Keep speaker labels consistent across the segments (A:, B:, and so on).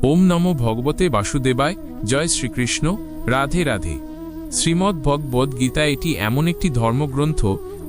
A: ওম নমো ভগবতে বাসুদেবায়, জয় শ্রীকৃষ্ণ, রাধে রাধে। শ্রীমদ্ ভগবদ্ গীতা এটি এমন একটি ধর্মগ্রন্থ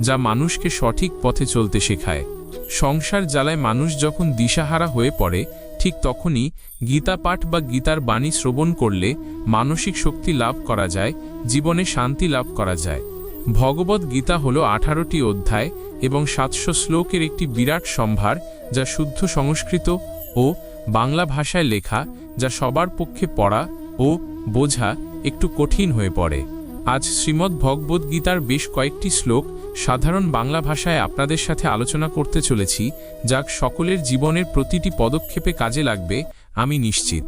A: যা মানুষকে সঠিক পথে চলতে শেখায়। সংসার জ্বালায় মানুষ যখন দিশাহারা হয়ে পড়ে, ঠিক তখনই গীতা পাঠ বা গীতার বাণী শ্রবণ করলে মানসিক শক্তি লাভ করা যায়, জীবনে শান্তি লাভ করা যায়। ভগবদ গীতা হল আঠারোটি অধ্যায় এবং সাতশো শ্লোকের একটি বিরাট সম্ভার যা শুদ্ধ সংস্কৃত ও বাংলা ভাষায় লেখা যা সবার পক্ষে পড়া ও বোঝা একটু কঠিন হয়ে পড়ে। আজ শ্রীমদ্ ভগবদ্গীতার বেশ কয়েকটি শ্লোক সাধারণ বাংলা ভাষায় আপনাদের সাথে আলোচনা করতে চলেছি যা সকলের জীবনের প্রতিটি পদক্ষেপে কাজে লাগবে, আমি নিশ্চিত।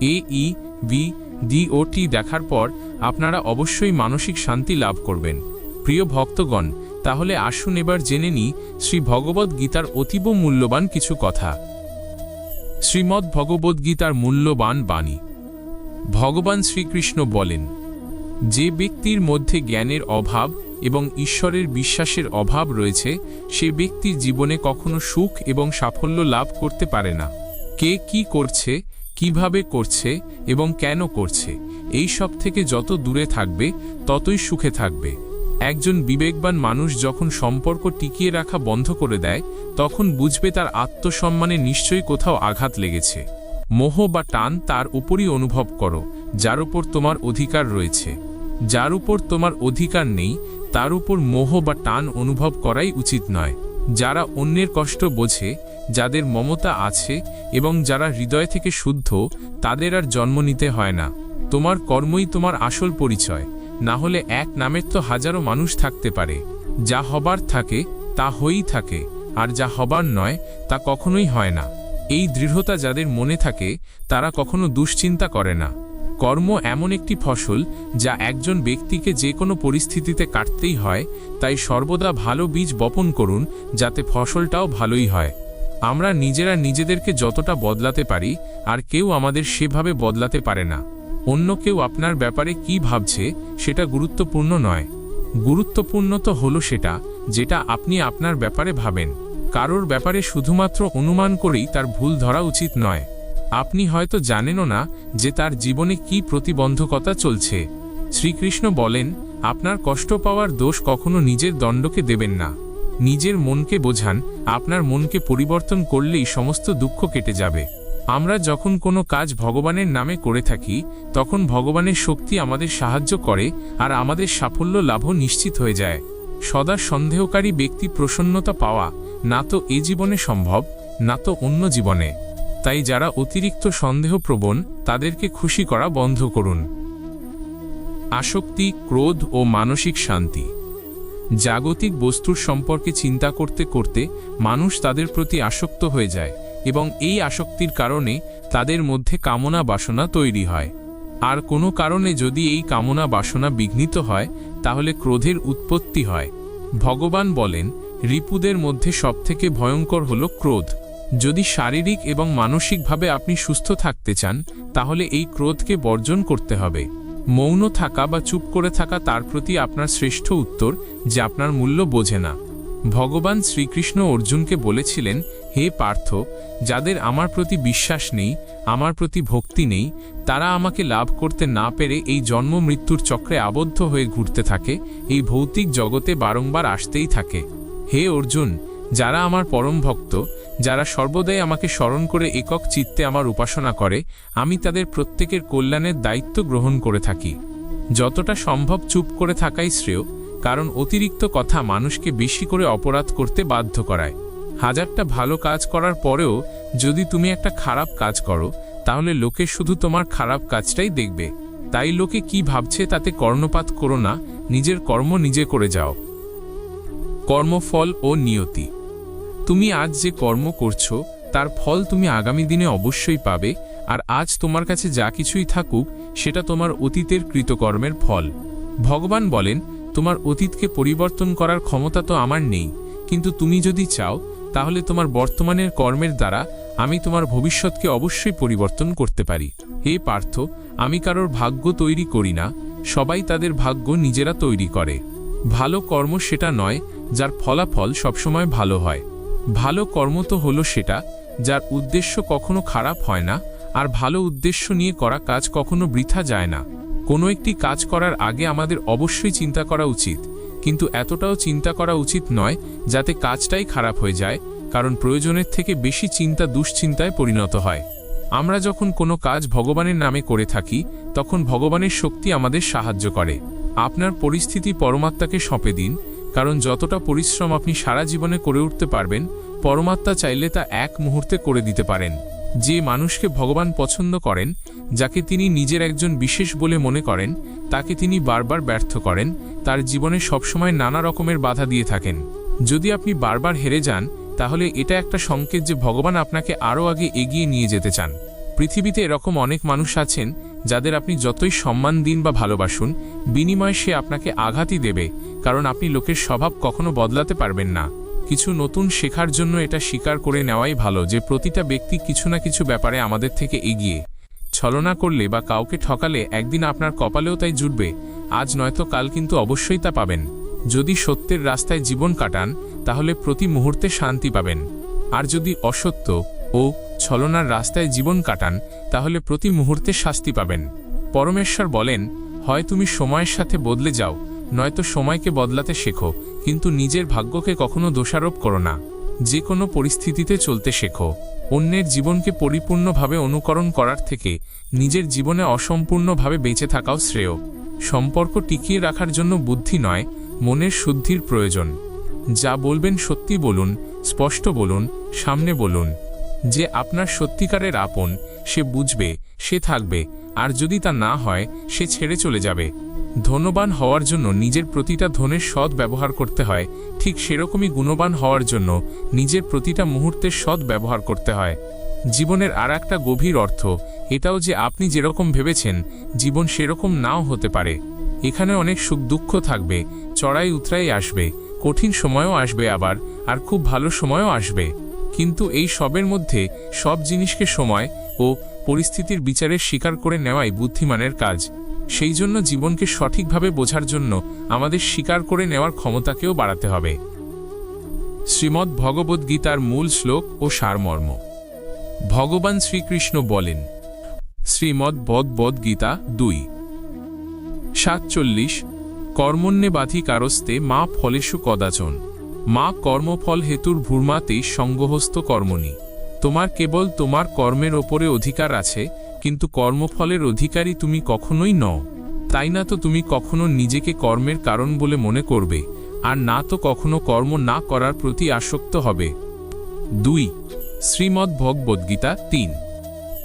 A: এ, ই বি ডি, ও, টি দেখার পর আপনারা অবশ্যই মানসিক শান্তি লাভ করবেন। প্রিয় ভক্তগণ, তাহলে আসুন এবার জেনে নিই শ্রী ভগবদ্গীতার অতীব মূল্যবান কিছু কথা। শ্রীমদ্ ভগবদ্গীতার মূল্যবান বাণী। ভগবান শ্রীকৃষ্ণ বলেন, যে ব্যক্তির মধ্যে জ্ঞানের অভাব এবং ঈশ্বরের বিশ্বাসের অভাব রয়েছে, সে ব্যক্তির জীবনে কখনো সুখ এবং সাফল্য লাভ করতে পারে না। কে কি করছে, কীভাবে করছে এবং কেন করছে, এই সব থেকে যত দূরে থাকবে, ততই সুখে থাকবে। একজন বিবেকবান মানুষ যখন সম্পর্ক টিকিয়ে রাখা বন্ধ করে দেয়, তখন বুঝবে তার আত্মসম্মানে নিশ্চয়ই কোথাও আঘাত লেগেছে। মোহ বা টান তার উপরই অনুভব করো, যার উপর তোমার অধিকার রয়েছে। যার উপর তোমার অধিকার নেই, তার উপর মোহ বা টান অনুভব করাই উচিত নয়। যারা অন্যের কষ্ট বোঝে, যাদের মমতা আছে এবং যারা হৃদয় থেকে শুদ্ধ, তাদের আর জন্ম নিতে হয় না। তোমার কর্মই তোমার আসল পরিচয়। না হলে এক নামের তো হাজারো মানুষ থাকতে পারে। যা হবার থাকে, তা হয়েই থাকে, আর যা হবার নয়, তা কখনোই হয় না। এই দৃঢ়তা যাদের মনে থাকে, তারা কখনো দুশ্চিন্তা করে না। কর্ম এমন একটি ফসল, যা একজন ব্যক্তিকে যে কোনো পরিস্থিতিতে কাটতেই হয়, তাই সর্বদা ভালো বীজ বপন করুন, যাতে ফসলটাও ভালোই হয়। আমরা নিজেরা নিজেদেরকে যতটা বদলাতে পারি, আর কেউ আমাদের সেভাবে বদলাতে পারে না। অন্য কেউ আপনার ব্যাপারে কি ভাবছে, সেটা গুরুত্বপূর্ণ নয়। গুরুত্বপূর্ণ তো হলো সেটা, যেটা আপনি আপনার ব্যাপারে ভাবেন। কারোর ব্যাপারে শুধুমাত্র অনুমান করেই তার ভুল ধরা উচিত নয়। আপনি হয়তো জানেনও না যে তার জীবনে কি প্রতিবন্ধকতা চলছে। শ্রীকৃষ্ণ বলেন, আপনার কষ্ট পাওয়ার দোষ কখনো নিজের দণ্ডকে দেবেন না। নিজের মনকে বোঝান, আপনার মনকে পরিবর্তন করলেই সমস্ত দুঃখ কেটে যাবে। আমরা যখন কোনো কাজ ভগবানের নামে করে থাকি, তখন ভগবানের শক্তি আমাদের সাহায্য করে আর আমাদের সাফল্য লাভও নিশ্চিত হয়ে যায়। সদা সন্দেহকারী ব্যক্তি প্রসন্নতা পাওয়া না তো এ জীবনে সম্ভব, না তো অন্য জীবনে। তাই যারা অতিরিক্ত সন্দেহপ্রবণ, তাদেরকে খুশি করা বন্ধ করুন। আসক্তি, ক্রোধ ও মানসিক শান্তি। জাগতিক বস্তুর সম্পর্কে চিন্তা করতে করতে মানুষ তাদের প্রতি আসক্ত হয়ে যায়। এবং এই আসক্তির কারণে তাদের মধ্যে কামনা বাসনা তৈরি হয়। আর কোনো কারণে যদি এই কামনা বাসনা বিঘ্নিত হয়, তাহলে ক্রোধের উৎপত্তি হয়। ভগবান বলেন, রিপুদের মধ্যে সবথেকে ভয়ঙ্কর হল ক্রোধ। যদি শারীরিক এবং মানসিকভাবে আপনি সুস্থ থাকতে চান, তাহলে এই ক্রোধকে বর্জন করতে হবে। মৌন থাকা বা চুপ করে থাকা তার প্রতি আপনার শ্রেষ্ঠ উত্তর, যে আপনার মূল্য বোঝে না। ভগবান শ্রীকৃষ্ণ অর্জুনকে বলেছিলেন হে পার্থ, যাদের আমার প্রতি বিশ্বাস নেই, আমার প্রতি ভক্তি নেই, তারা আমাকে লাভ করতে না পেরে এই জন্ম মৃত্যুর চক্রে আবদ্ধ হয়ে ঘুরতে থাকে, এই ভৌতিক জগতে বারংবার আসতেই থাকে। হে অর্জুন, যারা আমার পরম ভক্ত, যারা সর্বদাই আমাকে স্মরণ করে একক চিত্তে আমার উপাসনা করে, আমি তাদের প্রত্যেকের কল্যাণের দায়িত্ব গ্রহণ করে থাকি। যতটা সম্ভব চুপ করে থাকাই শ্রেয়, কারণ অতিরিক্ত কথা মানুষকে বেশি করে অপরাধ করতে বাধ্য করায়। হাজারটা ভালো কাজ করার পরেও যদি তুমি একটা খারাপ কাজ করো, তাহলে লোকে শুধু তোমার খারাপ কাজটাই দেখবে। তাই লোকে কি ভাবছে তাতে কর্ণপাত করো না, নিজের কর্ম নিজে করে যাও। কর্মফল ও নিয়তি। তুমি আজ যে কর্ম করছ, তার ফল তুমি আগামী দিনে অবশ্যই পাবে, আর আজ তোমার কাছে যা কিছুই থাকুক, সেটা তোমার অতীতের কৃতকর্মের ফল। ভগবান বলেন, তোমার অতীতকে পরিবর্তন করার ক্ষমতা তো আমার নেই, কিন্তু তুমি যদি চাও তাহলে তোমার বর্তমানের কর্মের দ্বারা আমি তোমার ভবিষ্যৎকে অবশ্যই পরিবর্তন করতে পারি। হে পার্থ, আমি কারোর ভাগ্য তৈরি করি না, সবাই তাদের ভাগ্য নিজেরা তৈরি করে। ভালো কর্ম সেটা নয়, যার ফলাফল সবসময় ভালো হয়। ভালো কর্ম তো হলো সেটা, যার উদ্দেশ্য কখনো খারাপ হয় না, আর ভালো উদ্দেশ্য নিয়ে করা কাজ কখনো বৃথা যায় না। কোনো একটি কাজ করার আগে আমাদের অবশ্যই চিন্তা করা উচিত কিন্তু এতটাও চিন্তা করা উচিত নয় যাতে কাজটাই খারাপ হয়ে যায়, কারণ প্রয়োজনের থেকে বেশি চিন্তা দুশ্চিন্তায় পরিণত হয়। আমরা যখন কোনো কাজ ভগবানের নামে করে থাকি, তখন ভগবানের শক্তি আমাদের সাহায্য করে। আপনার পরিস্থিতি পরমাত্মাকে সঁপে দিন, কারণ যতটা পরিশ্রম আপনি সারা জীবনে করে উঠতে পারবেন, পরমাত্মা চাইলে তা এক মুহূর্তে করে দিতে পারেন। যে মানুষকে ভগবান পছন্দ করেন, যাকে তিনি নিজের একজন বিশেষ বলে মনে করেন তাকে তিনি বারবার ব্যর্থ করেন, তার জীবনে সবসময় নানা রকমের বাধা দিয়ে থাকেন। যদি আপনি বারবার হেরে যান, তাহলে এটা একটা সংকেত যে ভগবান আপনাকে আরও আগে এগিয়ে নিয়ে যেতে চান। পৃথিবীতে এরকম অনেক মানুষ আছেন, যাদের আপনি যতই সম্মান দিন বা ভালোবাসুন, বিনিময়ে সে আপনাকে আঘাতই দেবে, কারণ আপনি লোকের স্বভাব কখনো বদলাতে পারবেন না। কিছু নতুন শেখার জন্য এটা স্বীকার করে নেওয়াই ভালো যে প্রতিটা ব্যক্তি কিছু না কিছু ব্যাপারে আমাদের থেকে এগিয়ে। ছলনা করলে বা কাউকে ঠকালে একদিন আপনার কপালেও তাই জুটবে। আজ নয়তো কাল কিন্তু অবশ্যই তা পাবেন। যদি সত্যের রাস্তায় জীবন কাটান, তাহলে প্রতি মুহূর্তে শান্তি পাবেন। আর যদি অসত্য ও ছলনার রাস্তায় জীবন কাটান, তাহলে প্রতি মুহূর্তে শাস্তি পাবেন। পরমেশ্বর বলেন, হয় তুমি সময়ের সাথে বদলে যাও, নয়তো সময়কে বদলাতে শেখো, কিন্তু নিজের ভাগ্যকে কখনো দোষারোপ করো না। যে কোনো পরিস্থিতিতে চলতে শেখো। অন্যের জীবনকে পরিপূর্ণভাবে অনুকরণ করার থেকে নিজের জীবনে অসম্পূর্ণভাবে বেঁচে থাকাও শ্রেয়। সম্পর্ক টিকিয়ে রাখার জন্য বুদ্ধি নয়, মনের শুদ্ধির প্রয়োজন। যা বলবেন সত্যি বলুন, স্পষ্ট বলুন, সামনে বলুন। যে আপনার সত্যিকারের আপন, সে বুঝবে, সে থাকবে, আর যদি তা না হয়, সে ছেড়ে চলে যাবে। ধনবান হওয়ার জন্য নিজের প্রতিটা ধনের সৎ ব্যবহার করতে হয়। ঠিক সেরকমই গুণবান হওয়ার জন্য নিজের প্রতিটা মুহূর্তের সৎ ব্যবহার করতে হয়। জীবনের আর একটা গভীর অর্থ, এটাও যে আপনি যেরকম ভেবেছেন, জীবন সেরকম নাও হতে পারে। এখানে অনেক সুখ দুঃখ থাকবে, চড়াই উতরাই আসবে, কঠিন সময়ও আসবে আবার, আর খুব ভালো সময়ও আসবে। কিন্তু এই সবের মধ্যে সব জিনিসকে সময় ও পরিস্থিতির বিচারের স্বীকার করে নেওয়াই বুদ্ধিমানের কাজ। সেই জন্য জীবনকে সঠিকভাবে বোঝার জন্য আমাদের স্বীকার করে নেওয়ার ক্ষমতাকেও বাড়াতে হবে। শ্রীমদ্ ভগবদ্গীতার মূল শ্লোক ও সারমর্ম। ভগবান শ্রীকৃষ্ণ বলেন, শ্রীমদ্ বদ্বদ্গীতা দুই। সাতচল্লিশ। কর্মণ্যে বাধি কারস্তে মা ফলেষু কদাচন। মা কর্মফল হেতুর ভূর্মাতেই সঙ্গহস্ত কর্মণি। তোমার কেবল তোমার কর্মের ওপরে অধিকার আছে কিন্তু কর্মফলের অধিকারী তুমি কখনোই নও। তাই না তো তুমি কখনো নিজেকে কর্মের কারণ বলে মনে করবে, আর না তো কখনো কর্ম না করার প্রতি আসক্ত হবে। দুই শ্রীমদ্ ভগবদ্গীতা তিন।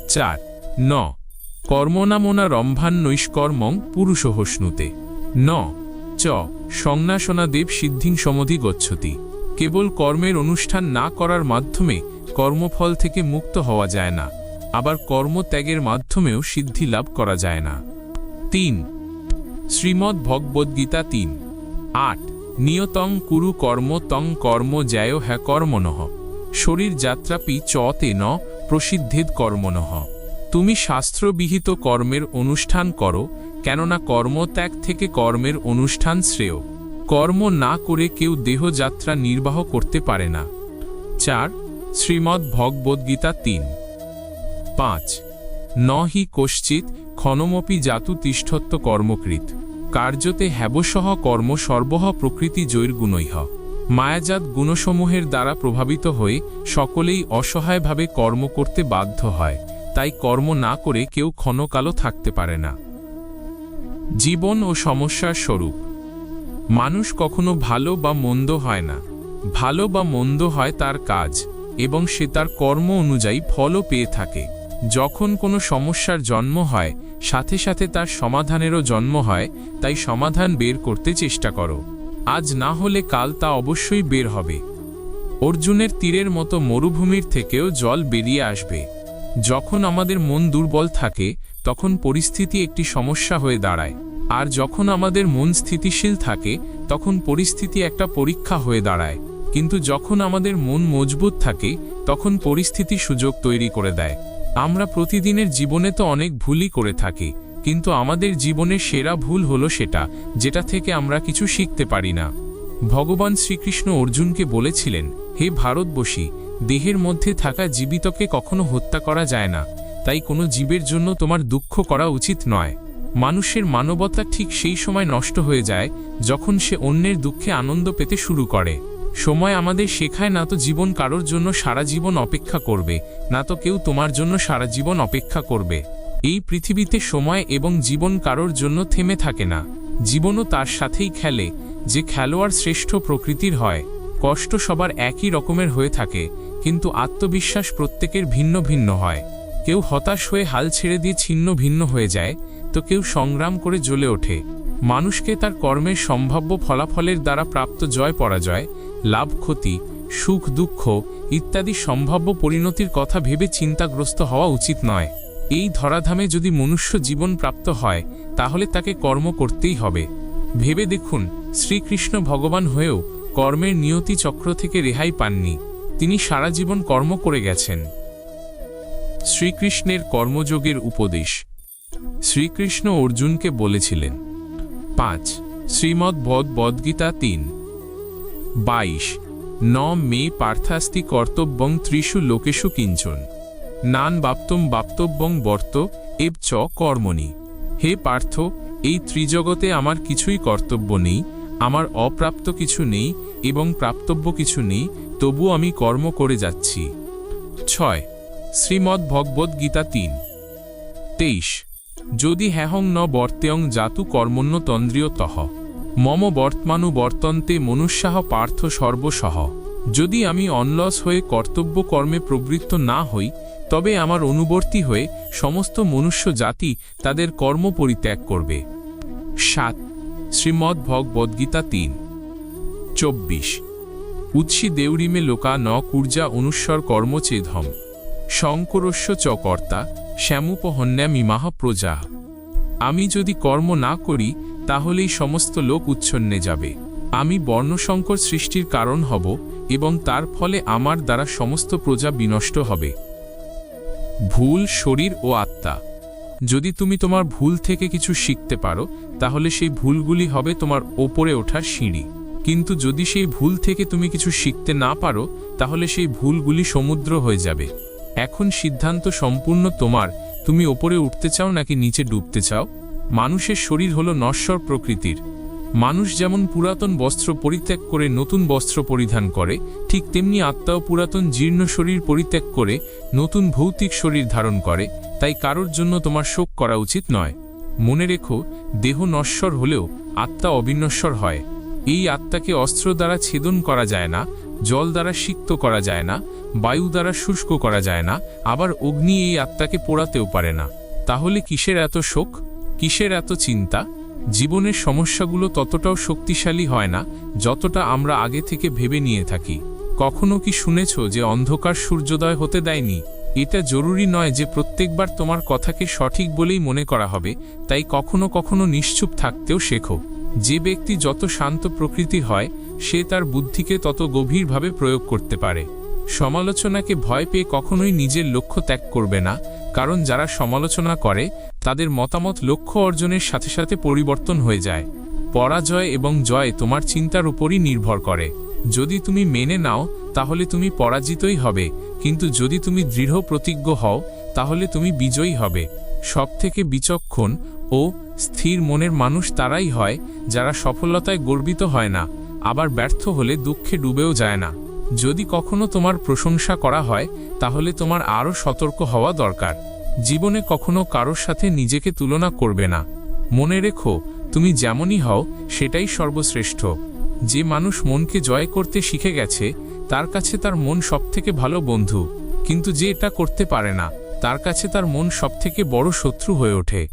A: চার, ন, কর্মনামনা রম্ভান নৈষ্কর্মং পুরুষহস্নুতে ন, চ সংনাশনাদেব সিদ্ধিং সমধি গচ্ছতি। কেবল কর্মের অনুষ্ঠান না করার মাধ্যমে কর্মফল থেকে মুক্ত হওয়া যায় না। আবার কর্মত্যাগের মাধ্যমেও সিদ্ধি লাভ করা যায় না। তিন, শ্রীমদ্ ভগবদ্গীতা তিন। আট, নিয়তং কুরু কর্ম তং কর্ম জ্যায় হ্যা কর্মনঃ। শরীর যাত্রাপি চতে ন প্রসিদ্ধেদ কর্মনঃ। তুমি শাস্ত্রবিহিত কর্মের অনুষ্ঠান করো, কেননা কর্মত্যাগ থেকে কর্মের অনুষ্ঠান শ্রেয়। কর্ম না করে কেউ দেহযাত্রা নির্বাহ করতে পারে না। চার, শ্রীমদ্ ভগবদ্গীতা তিন। পাঁচ। ন হি কশ্চিৎ ক্ষণমপি জাতু তিষ্ঠত্ব কর্মকৃত। কার্যতে হ্যাবসহ কর্ম সর্বহ প্রকৃতি জৈর্গুণৈহ। মায়াজাত গুণসমূহের দ্বারা প্রভাবিত হয়ে সকলেই অসহায়ভাবে কর্ম করতে বাধ্য হয়। তাই কর্ম না করে কেউ ক্ষণকালও থাকতে পারে না। জীবন ও সমস্যার স্বরূপ। মানুষ কখনো ভালো বা মন্দ হয় না। ভালো বা মন্দ হয় তার কাজ এবং সে তার কর্ম অনুযায়ী ফলও পেয়ে থাকে। যখন কোনো সমস্যার জন্ম হয়, সাথে সাথে তার সমাধানেরও জন্ম হয়, তাই সমাধান বের করতে চেষ্টা করো। আজ না হলে কাল তা অবশ্যই বের হবে। অর্জুনের তীরের মতো মরুভূমির থেকেও জল বেরিয়ে আসবে। যখন আমাদের মন দুর্বল থাকে, তখন পরিস্থিতি একটি সমস্যা হয়ে দাঁড়ায়। আর যখন আমাদের মন স্থিতিশীল থাকে, তখন পরিস্থিতি একটা পরীক্ষা হয়ে দাঁড়ায়। কিন্তু যখন আমাদের মন মজবুত থাকে, তখন পরিস্থিতি সুযোগ তৈরি করে দেয়। আমরা প্রতিদিনের জীবনে তো অনেক ভুলই করে থাকি, কিন্তু আমাদের জীবনের সেরা ভুল হলো সেটা, যেটা থেকে আমরা কিছু শিখতে পারি না। ভগবান শ্রীকৃষ্ণ অর্জুনকে বলেছিলেন, হে ভারতবশী দেহের মধ্যে থাকা জীবিতকে কখনো হত্যা করা যায় না, তাই কোনো জীবের জন্য তোমার দুঃখ করা উচিত নয়। মানুষের মানবতা ঠিক সেই সময় নষ্ট হয়ে যায়, যখন সে অন্যের দুঃখে আনন্দ পেতে শুরু করে। সময় আমাদের শেখায়, না তো জীবন কারোর জন্য সারা জীবন অপেক্ষা করবে, না তো কেউ তোমার জন্য সারা জীবন অপেক্ষা করবে। এই পৃথিবীতে সময় এবং জীবন কারোর জন্য থেমে থাকে না। জীবনও তার সাথেই খেলে, যে খেলোয়াড় শ্রেষ্ঠ প্রকৃতির হয়। কষ্ট সবার একই রকমের হয়ে থাকে, কিন্তু আত্মবিশ্বাস প্রত্যেকের ভিন্ন ভিন্ন হয়। কেউ হতাশ হয়ে হাল ছেড়ে দিয়ে ছিন্ন ভিন্ন হয়ে যায়, তো কেউ সংগ্রাম করে জ্বলে ওঠে। মানুষকে তার কর্মের সম্ভাব্য ফলাফলের দ্বারা প্রাপ্ত জয় পরাজয়, লাভ ক্ষতি, সুখ দুঃখ ইত্যাদি সম্ভাব্য পরিণতির কথা ভেবে চিন্তাগ্রস্ত হওয়া উচিত নয়। এই ধরাধামে যদি মনুষ্য জীবন প্রাপ্ত হয়, তাহলে তাকে কর্ম করতেই হবে। ভেবে দেখুন, শ্রীকৃষ্ণ ভগবান হয়েও কর্মের নিয়তি চক্র থেকে রেহাই পাননি। তিনি সারা জীবন কর্ম করে গেছেন। শ্রীকৃষ্ণের কর্মযোগের উপদেশ। শ্রীকৃষ্ণ অর্জুনকে বলেছিলেন পাঁচ, শ্রীমদ্ বদ্গীতা তিন। বাইশ, ন মে পার্থাস্তি কর্তব্যং ত্রিষু লোকেষু কিঞ্চন। নান বাপ্তম বাপ্তব্যং বর্ত, এব চ কর্মণি। হে পার্থ, এই ত্রিজগতে আমার কিছুই কর্তব্য নেই, আমার অপ্রাপ্ত কিছু নেই এবং প্রাপ্তব্য কিছু নেই তবু আমি কর্ম করে যাচ্ছি। ছয়, শ্রীমদ্ ভগবদ্ গীতা তিন। তেইশ যদি হ্যাহং ন বর্তেয়ং জাতু কর্মণ্য তন্দ্রিয় তহ। মম বর্তমানু বর্তন্তে মনুষ্যাহ পার্থ সর্বসহ। যদি আমি অনলস হয়ে কর্তব্য কর্মে প্রবৃত্ত না হই, তবে আমার অনুবর্তী হয়ে সমস্ত মনুষ্য জাতি তাদের কর্ম পরিত্যাগ করবে। সাত। শ্রীমদ্ ভগবদ্গীতা তিন। চব্বিশ। উৎসি দেউরিমে লোকা ন কূর্জা অনুস্বর কর্মচেধম শঙ্করস্য চ কর্তা শ্যামুপহন্যামিমাহ প্রজা আমি যদি কর্ম না করি, তাহলেই সমস্ত লোক উচ্ছন্নে যাবে। আমি বর্ণসংকর সৃষ্টির কারণ হব এবং তার ফলে আমার দ্বারা সমস্ত প্রজা বিনষ্ট হবে। ভুল শরীর ও আত্মা, যদি তুমি তোমার ভুল থেকে কিছু শিখতে পারো, তাহলে সেই ভুলগুলি হবে তোমার ওপরে ওঠার সিঁড়ি। কিন্তু যদি সেই ভুল থেকে তুমি কিছু শিখতে না পারো, তাহলে সেই ভুলগুলি সমুদ্র হয়ে যাবে। এখন সিদ্ধান্ত সম্পূর্ণ তোমার। তুমি ওপরে উঠতে চাও নাকি নিচে ডুবতে চাও? মানুষের শরীর হলো নশ্বর প্রকৃতির। মানুষ যেমন পুরাতন বস্ত্র পরিত্যাগ করে নতুন বস্ত্র পরিধান করে, ঠিক তেমনি আত্মাও পুরাতন জীর্ণ শরীর পরিত্যাগ করে, নতুন ভৌতিক শরীর ধারণ করে, তাই কারোর জন্য তোমার শোক করা উচিত নয়। মনে রেখো, দেহ নশ্বর হলেও আত্মা অবিনশ্বর হয়। এই আত্মাকে অস্ত্র দ্বারা ছেদন করা যায় না, জল দ্বারা সিক্ত করা যায় না বায়ু দ্বারা শুষ্ক করা যায় না, আবার অগ্নি এই আত্মাকে পোড়াতেও পারে না। তাহলে কিসের এত শোক? কিসের এত চিন্তা? জীবনের সমস্যাগুলো ততটাও শক্তিশালী হয় না, যতটা আমরা আগে থেকে ভেবে নিয়ে থাকি। কখনো কি শুনেছ যে অন্ধকার সূর্যোদয় হতে দেয়নি? এটা জরুরি নয় যে প্রত্যেকবার তোমার কথাকে সঠিক বলেই মনে করা হবে, তাই কখনো কখনো নিশ্চুপ থাকতেও শেখো। যে ব্যক্তি যত শান্ত প্রকৃতি হয়, সে তার বুদ্ধিকে তত গভীরভাবে প্রয়োগ করতে পারে। সমালোচনাকে ভয় পেয়ে কখনোই নিজের লক্ষ্য ত্যাগ করবে না, কারণ যারা সমালোচনা করে, তাদের মতামত লক্ষ্য অর্জনের সাথে সাথে পরিবর্তন হয়ে যায়। পরাজয় এবং জয় তোমার চিন্তার উপরই নির্ভর করে। যদি তুমি মেনে নাও, তাহলে তুমি পরাজিতই হবে, কিন্তু যদি তুমি দৃঢ় প্রতিজ্ঞ হও, তাহলে তুমি বিজয়ী হবে। সবথেকে বিচক্ষণ ও স্থির মনের মানুষ তারাই হয়, যারা সফলতায় গর্বিত হয় না, আবার ব্যর্থ হলে দুঃখে ডুবেও যায় না। যদি কখনো তোমার প্রশংসা করা হয়, তাহলে তোমার আরও সতর্ক হওয়া দরকার। জীবনে কখনো কারোর সাথে নিজেকে তুলনা করবে না। মনে রেখো, তুমি যেমনই হও, সেটাই সর্বশ্রেষ্ঠ। যে মানুষ মনকে জয় করতে শিখে গেছে, তার কাছে তার মন সবথেকে ভালো বন্ধু। কিন্তু যে এটা করতে পারে না, তার কাছে তার মন সবথেকে বড় শত্রু হয়ে ওঠে।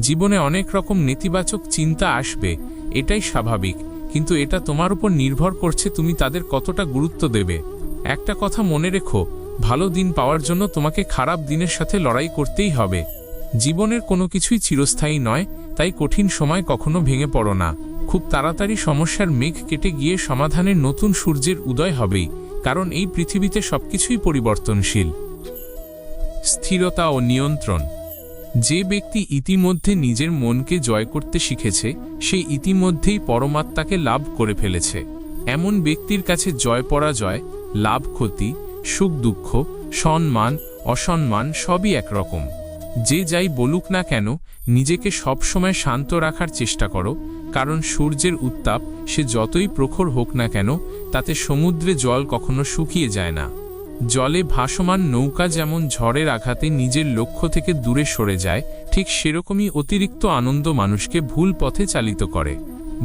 A: জীবনে অনেক রকম নেতিবাচক চিন্তা আসবে, এটাই স্বাভাবিক। কিন্তু এটা তোমার উপর নির্ভর করছে তুমি তাদের কতটা গুরুত্ব দেবে। একটা কথা মনে রেখো, ভালো দিন পাওয়ার জন্য তোমাকে খারাপ দিনের সাথে লড়াই করতেই হবে। জীবনের কোনো কিছুই চিরস্থায়ী নয়, তাই কঠিন সময় কখনো ভেঙে পড়ো না। খুব তাড়াতাড়ি সমস্যার মেঘ কেটে গিয়ে সমাধানের নতুন সূর্যের উদয় হবেই, কারণ এই পৃথিবীতে সবকিছুই পরিবর্তনশীল। স্থিরতা ও নিয়ন্ত্রণ। যে ব্যক্তি ইতিমধ্যে নিজের মনকে জয় করতে শিখেছে, সে ইতিমধ্যেই পরমাত্মাকে লাভ করে ফেলেছে। এমন ব্যক্তির কাছে জয় পরাজয়, লাভ ক্ষতি, সুখ দুঃখ, সম্মান, অসম্মান সবই একরকম। যে যাই বলুক না কেন, নিজেকে সবসময় শান্ত রাখার চেষ্টা করো, কারণ সূর্যের উত্তাপ সে যতই প্রখর হোক না কেন, তাতে সমুদ্রে জল কখনো শুকিয়ে যায় না। জলে ভাসমান নৌকা যেমন ঝড়ের আঘাতে নিজের লক্ষ্য থেকে দূরে সরে যায়, ঠিক সেরকমই অতিরিক্ত আনন্দ মানুষকে ভুল পথে চালিত করে।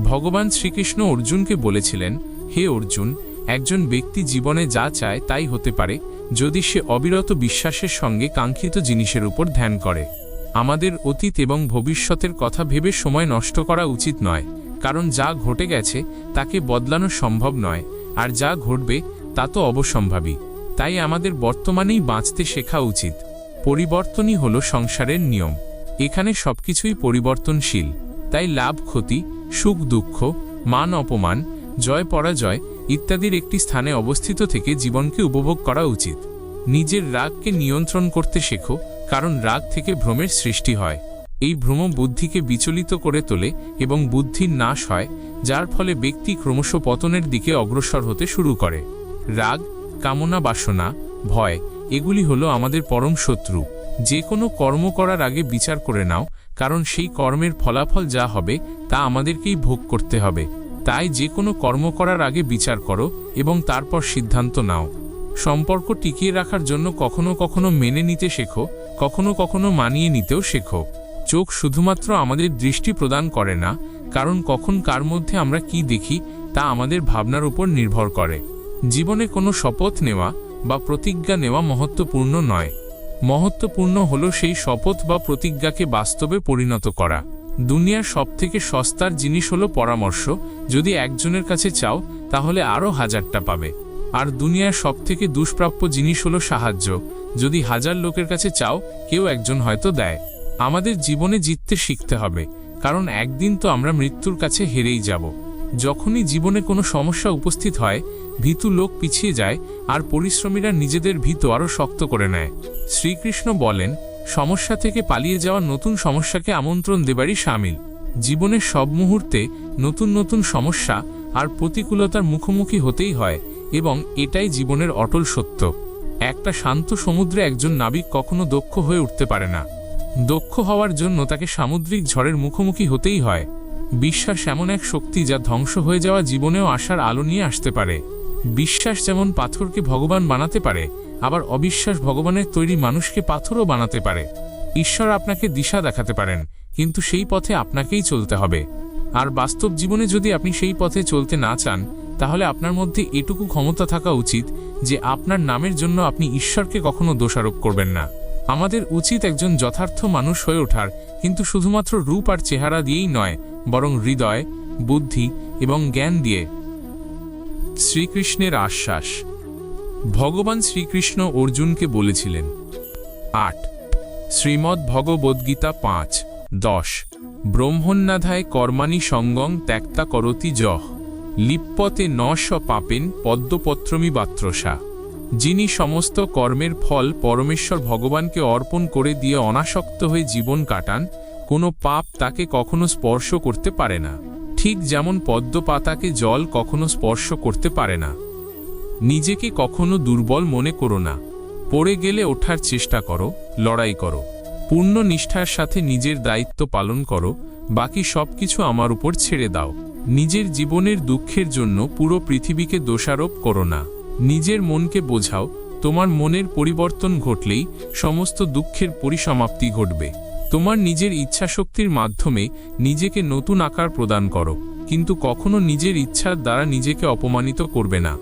A: ভগবান শ্রীকৃষ্ণ অর্জুনকে বলেছিলেন, হে অর্জুন, একজন ব্যক্তি জীবনে যা চায় তাই হতে পারে, যদি সে অবিরত বিশ্বাসের সঙ্গে কাঙ্ক্ষিত জিনিসের উপর ধ্যান করে। আমাদের অতীত এবং ভবিষ্যতের কথা ভেবে সময় নষ্ট করা উচিত নয়, কারণ যা ঘটে গেছে তাকে বদলানো সম্ভব নয়, আর যা ঘটবে তা তো অবসম্ভাবী। তাই আমাদের বর্তমানেই বাঁচতে শেখা উচিত। পরিবর্তনই হলো সংসারের নিয়ম। এখানে সবকিছুই পরিবর্তনশীল। তাই লাভ ক্ষতি, সুখ দুঃখ, মান অপমান, জয় পরাজয় ইত্যাদির একটি স্থানে অবস্থিত থেকে জীবনকে উপভোগ করা উচিত। নিজের রাগকে নিয়ন্ত্রণ করতে শেখো, কারণ রাগ থেকে ভ্রমের সৃষ্টি হয়। এই ভ্রম বুদ্ধিকে বিচলিত করে তোলে এবং বুদ্ধির নাশ হয়, যার ফলে ব্যক্তি ক্রমশ পতনের দিকে অগ্রসর হতে শুরু করে। রাগ কামনা, বাসনা, ভয়, এগুলি হলো আমাদের পরম শত্রু। যে কোনো কর্ম করার আগে বিচার করে নাও, কারণ সেই কর্মের ফলাফল যা হবে, তা আমাদেরকেই ভোগ করতে হবে। তাই যে কোনো কর্ম করার আগে বিচার করো এবং তারপর সিদ্ধান্ত নাও। সম্পর্ক টিকিয়ে রাখার জন্য কখনো কখনো মেনে নিতে শেখো, কখনো কখনো মানিয়ে নিতেও শেখো। চোখ শুধুমাত্র আমাদের দৃষ্টি প্রদান করে না, কারণ কখন কার মধ্যে আমরা কি দেখি, তা আমাদের ভাবনার উপর নির্ভর করে। জীবনে কোনো শপথ নেওয়া বা প্রতিজ্ঞা নেওয়া মহত্বপূর্ণ নয়। মহত্বপূর্ণ হল সেই শপথ বা প্রতিজ্ঞাকে বাস্তবে পরিণত করা। দুনিয়ার সবথেকে সস্তার জিনিস হলো পরামর্শ। যদি একজনের কাছে চাও, তাহলে আরও হাজারটা পাবে। আর দুনিয়ার সবথেকে দুষ্প্রাপ্য জিনিস হলো সাহায্য। যদি হাজার লোকের কাছে চাও, কেউ একজন হয়তো দেয়। আমাদের জীবনে জিততে শিখতে হবে, কারণ একদিন তো আমরা মৃত্যুর কাছে হেরেই যাব। যখনই জীবনে কোনো সমস্যা উপস্থিত হয় ভীতু লোক পিছিয়ে যায় আর পরিশ্রমীরা নিজেদের ভীত আরও শক্ত করে নেয়। শ্রীকৃষ্ণ বলেন, সমস্যা থেকে পালিয়ে যাওয়া নতুন সমস্যাকে আমন্ত্রণ দেবারই সামিল। জীবনের সব মুহূর্তে নতুন নতুন সমস্যা আর প্রতিকূলতার মুখোমুখি হতেই হয় এবং এটাই জীবনের অটল সত্য। একটা শান্ত সমুদ্রে একজন নাবিক কখনো দক্ষ হয়ে উঠতে পারে না। দক্ষ হওয়ার জন্য তাকে সামুদ্রিক ঝড়ের মুখোমুখি হতেই হয়। বিশ্বাস এমন এক শক্তি যা ধ্বংস হয়ে যাওয়া জীবনেও আসার আলো নিয়ে আসতে পারে। বিশ্বাস যেমন পাথরকে ভগবান বানাতে পারে, আবার অবিশ্বাস ভগবানের তৈরি মানুষকে পাথরও বানাতে পারে। ঈশ্বর আপনাকে দিশা দেখাতে পারেন, কিন্তু সেই পথে আপনাকেই চলতে হবে। আর বাস্তব জীবনে যদি আপনি সেই পথে চলতে না চান, তাহলে আপনার মধ্যে এটুকু ক্ষমতা থাকা উচিত যে আপনার নামের জন্য আপনি ঈশ্বরকে কখনো দোষারোপ করবেন না। আমাদের উচিত একজন যথার্থ মানুষ হয়ে ওঠার, কিন্তু শুধুমাত্র রূপ আর চেহারা দিয়েই নয়, বরং হৃদয়, বুদ্ধি এবং জ্ঞান দিয়ে শ্রীকৃষ্ণের আশ্বাস। ভগবান শ্রীকৃষ্ণ অর্জুনকে বলেছিলেন, আট। শ্রীমদ্ ভগবদ্গীতা পাঁচ, দশ। ব্রহ্মণ্যাধায় কর্মাণী সঙ্গং ত্যাক্তা করতি জহ লিপ্পতে ন স পাপেন পদ্মপত্রমী বাত্রসা। যিনি সমস্ত কর্মের ফল পরমেশ্বর ভগবানকে অর্পণ করে দিয়ে অনাসক্ত হয়ে জীবন কাটান, কোনো পাপ তাকে কখনো স্পর্শ করতে পারে না। ঠিক যেমন পদ্ম পাতাকে জল কখনো স্পর্শ করতে পারে না। নিজেকে কখনো দুর্বল মনে করো না। পড়ে গেলে ওঠার চেষ্টা করো, লড়াই করো। পূর্ণ নিষ্ঠার সাথে নিজের দায়িত্ব পালন করো, বাকি সবকিছু আমার উপর ছেড়ে দাও। নিজের জীবনের দুঃখের জন্য পুরো পৃথিবীকে দোষারোপ করো না। নিজের মনকে বোঝাও, তোমার মনের পরিবর্তন ঘটলেই সমস্ত দুঃখের পরিসমাপ্তি ঘটবে। তোমার নিজের ইচ্ছাশক্তির মাধ্যমে নিজেকে নতুন আকার প্রদান করো, কিন্তু কখনো নিজের ইচ্ছার দ্বারা নিজেকে অপমানিত করবে না।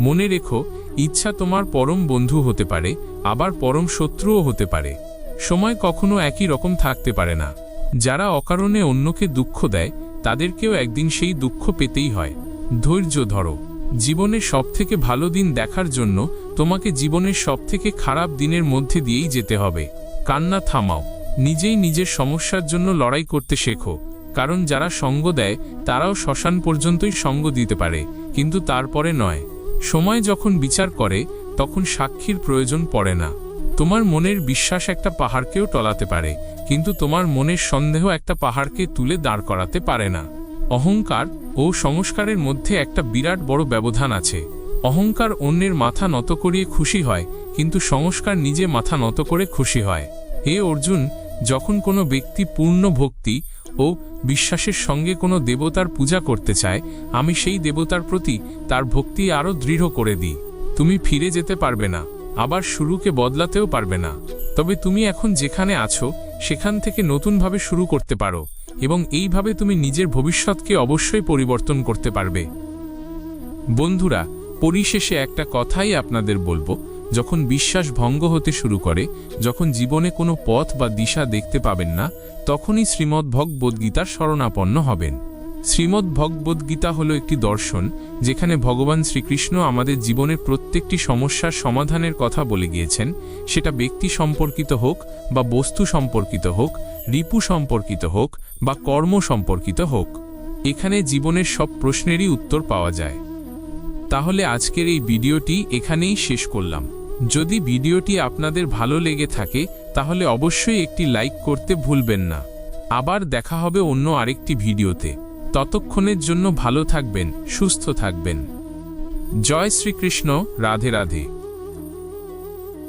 A: মনে রেখো, ইচ্ছা তোমার পরম বন্ধু হতে পারে, আবার পরম শত্রুও হতে পারে। সময় কখনো একই রকম থাকতে পারে না। যারা অকারণে অন্যকে দুঃখ দেয়, তাদেরকেও একদিন সেই দুঃখ পেতেই হয়। ধৈর্য ধরো। জীবনের সবথেকে ভালো দিন দেখার জন্য তোমাকে জীবনের সবথেকে খারাপ দিনের মধ্যে দিয়েই যেতে হবে। কান্না থামাও। নিজেই নিজের সমস্যার জন্য লড়াই করতে শেখো। কারণ যারা সঙ্গ দেয়, তারাও শ্মশান পর্যন্তই সঙ্গ দিতে পারে, কিন্তু তারপরে নয়। সময় যখন বিচার করে, তখন সাক্ষীর প্রয়োজন পড়ে না। তোমার মনের বিশ্বাস একটা পাহাড়কেও টলাতে পারে, কিন্তু তোমার মনের সন্দেহ একটা পাহাড়কে তুলে দাঁড় করাতে পারে না। অহংকার ও সংস্কারের মধ্যে একটা বিরাট বড় ব্যবধান আছে। অহংকার অন্যের মাথা নত করিয়ে খুশি হয়, কিন্তু সংস্কার নিজে মাথা নত করে খুশি হয়। হে অর্জুন যখন কোনো ব্যক্তি পূর্ণ ভক্তি ও বিশ্বাসের সঙ্গে কোনো দেবতার পূজা করতে চায়, আমি সেই দেবতার প্রতি তার ভক্তি আরও দৃঢ় করে দিই। তুমি ফিরে যেতে পারবে না, আবার শুরুকে বদলাতেও পারবে না। তবে তুমি এখন যেখানে আছো, সেখান থেকে নতুনভাবে শুরু করতে পারো এবং এইভাবে তুমি নিজের ভবিষ্যৎকে অবশ্যই পরিবর্তন করতে পারবে। বন্ধুরা, পরিশেষে একটা কথাই আপনাদের বলব। যখন বিশ্বাস ভঙ্গ হতে শুরু করে, যখন জীবনে কোনো পথ বা দিশা দেখতে পাবেন না, তখনই শ্রীমদ্ ভগবদ্গীতার শরণাপন্ন হবেন। শ্রীমদ্ ভগবদ্গীতা হলো একটি দর্শন, যেখানে ভগবান শ্রীকৃষ্ণ আমাদের জীবনের প্রত্যেকটি সমস্যার সমাধানের কথা বলে গিয়েছেন। সেটা ব্যক্তি সম্পর্কিত হোক বা বস্তু সম্পর্কিত হোক, রিপু সম্পর্কিত হোক বা কর্ম সম্পর্কিত হোক। এখানে জীবনের সব প্রশ্নেরই উত্তর পাওয়া যায়। তাহলে আজকের এই ভিডিওটি এখানেই শেষ করলাম। যদি ভিডিওটি আপনাদের ভালো লেগে থাকে, তাহলে অবশ্যই একটি লাইক করতে ভুলবেন না। আবার দেখা হবে অন্য আরেকটি ভিডিওতে। ততক্ষণের জন্য ভালো থাকবেন, সুস্থ থাকবেন। জয় শ্রীকৃষ্ণ, রাধে রাধে।